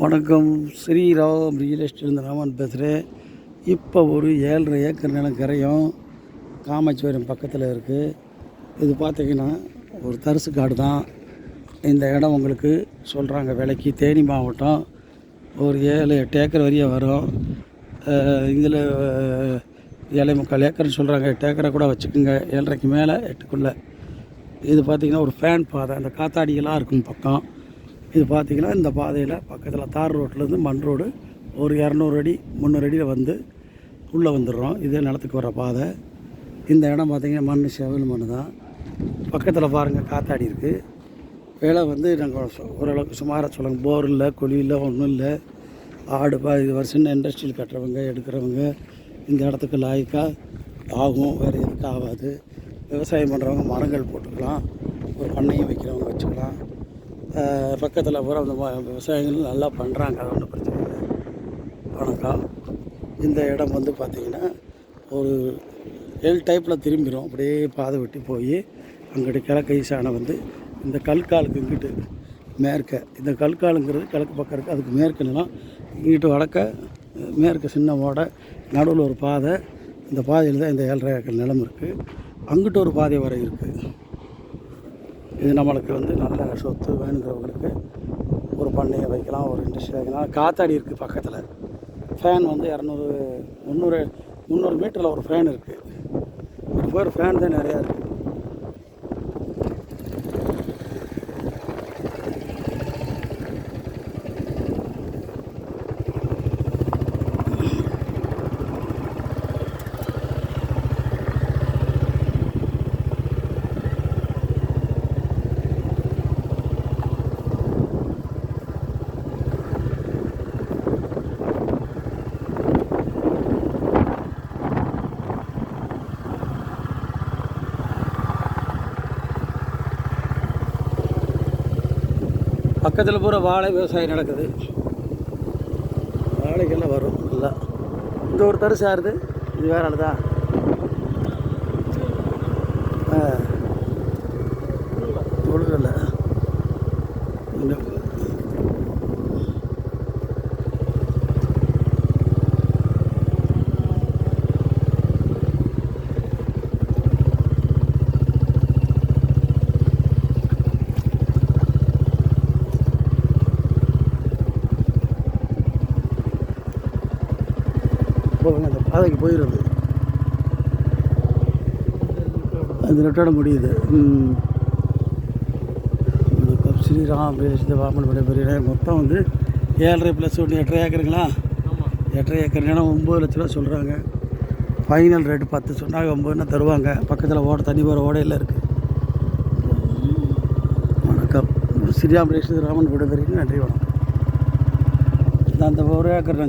வணக்கம். ஸ்ரீராம் ரியல் எஸ்டேட்லேருந்து ராமன் பேசுகிறேன் இப்போ ஒரு ஏழரை ஏக்கர் நிலம் கரையும் காமாட்சிபுரம் பக்கத்தில் இருக்குது இது பார்த்தீங்கன்னா ஒரு தரிசு காடு தான். இந்த இடம் உங்களுக்கு சொல்கிறாங்க விலைக்கு தேனி மாவட்டம். ஒரு ஏழு எட்டு ஏக்கர் வரையும் வரும். இதில் ஏழை முக்கால் ஏக்கர்னு சொல்கிறாங்க எட்டு ஏக்கரை கூட வச்சுக்கோங்க. ஏழரைக்கு மேலே எட்டுக்குள்ளே. இது பார்த்திங்கன்னா ஒரு ஃபேன் பாதை. அந்த காத்தாடிகளாக இருக்கும் பக்கம். இது பார்த்திங்கன்னா இந்த பாதையில் பக்கத்தில் தார் ரோட்லேருந்து மண் ரோடு ஒரு இரநூறு அடி முந்நூறு அடியில் வந்து உள்ளே வந்துடுறோம். இதே நிலத்துக்கு வர பாதை. இந்த இடம் பார்த்திங்கன்னா மண் செவல் மண் தான். பக்கத்தில் பாருங்கள் காத்தாடி இருக்குது வேலை வந்து நாங்கள் ஓரளவுக்கு சுமாராக சொல்லுங்க. போர் இல்லை குழி இல்லை ஒன்றும் இல்லை. ஆடு பா இது வருஷம் இண்டஸ்ட்ரியல் கட்டுறவங்க எடுக்கிறவங்க இந்த இடத்துக்கு லாய்க்காக ஆகும். வேறு எதுக்கு ஆகாது. விவசாயம் பண்ணுறவங்க மரங்கள் போட்டுக்கலாம். ஒரு பண்ணையும் வைக்கிறவங்க வச்சுக்கலாம். பக்கத்தில் பூரா அந்த விவசாயிகள் நல்லா பண்ணுறாங்க அது ஒன்றும் பிரச்சனை இல்லை. வணக்கம். இந்த இடம் வந்து பார்த்திங்கன்னா ஒரு எல் டைப்பில் திரும்பிடும் அப்படியே பாதை வெட்டி போய் அங்கிட்டு கிழக்கு ஈசானை வந்து இந்த கல்காலுக்கு இங்கிட்டு மேற்க. இந்த கல்காலுங்கிறது கிழக்கு பக்கம் இருக்குது அதுக்கு மேற்கு நிலம். இங்கிட்டு வடக்க மேற்கு சின்னமோட நடுவில் ஒரு பாதை. இந்த பாதையில் தான் இந்த ஏழரை ஏக்கர் நிலம் இருக்குது அங்கிட்டு ஒரு பாதை வரை இருக்குது இது நம்மளுக்கு வந்து நல்ல சொத்து வேணுங்கிறவங்களுக்கு ஒரு பண்ணையை வைக்கலாம் ஒரு இண்டஸ்ட்ரி வைக்கலாம். காத்தாடி இருக்குது பக்கத்தில். ஃபேன் வந்து இரநூறு முந்நூறு முந்நூறு மீட்டரில் ஒரு ஃபேன் இருக்குது ஒரு பேர் ஃபேன் தான் நிறையா இருக்குது பக்கத்தில் பூரா வாழை விவசாயம் நடக்குது. வாழைக்கெல்லாம் வரும். நல்லா இந்த ஒரு தரிசு யாருது இது வேற ஆளுதா? ஒழுங்கல்ல போங்க அந்த பாதைக்கு போயிடுது அந்த ரெட்டோட முடியுது. வணக்கம் ஸ்ரீராம் பேசித வாமன் விடைபெறுகிற மொத்தம் வந்து ஏழரை ப்ளஸ் ஒன்று எட்டரை ஏக்கருங்களா? எட்டரை ஏக்கர். நிலம் ஒம்பது லட்ச ரூபா சொல்கிறாங்க ஃபைனல் ரேட்டு பத்து சொன்னாங்க ஒம்பதுன்னா தருவாங்க. பக்கத்தில் ஓட தண்ணி போகிற ஓடையில் இருக்குது வணக்கம். ஸ்ரீராம் பேசித ராமன் விடைபெறுகிறேன் நன்றி வணக்கம். அந்த ஒரு ஏக்கர்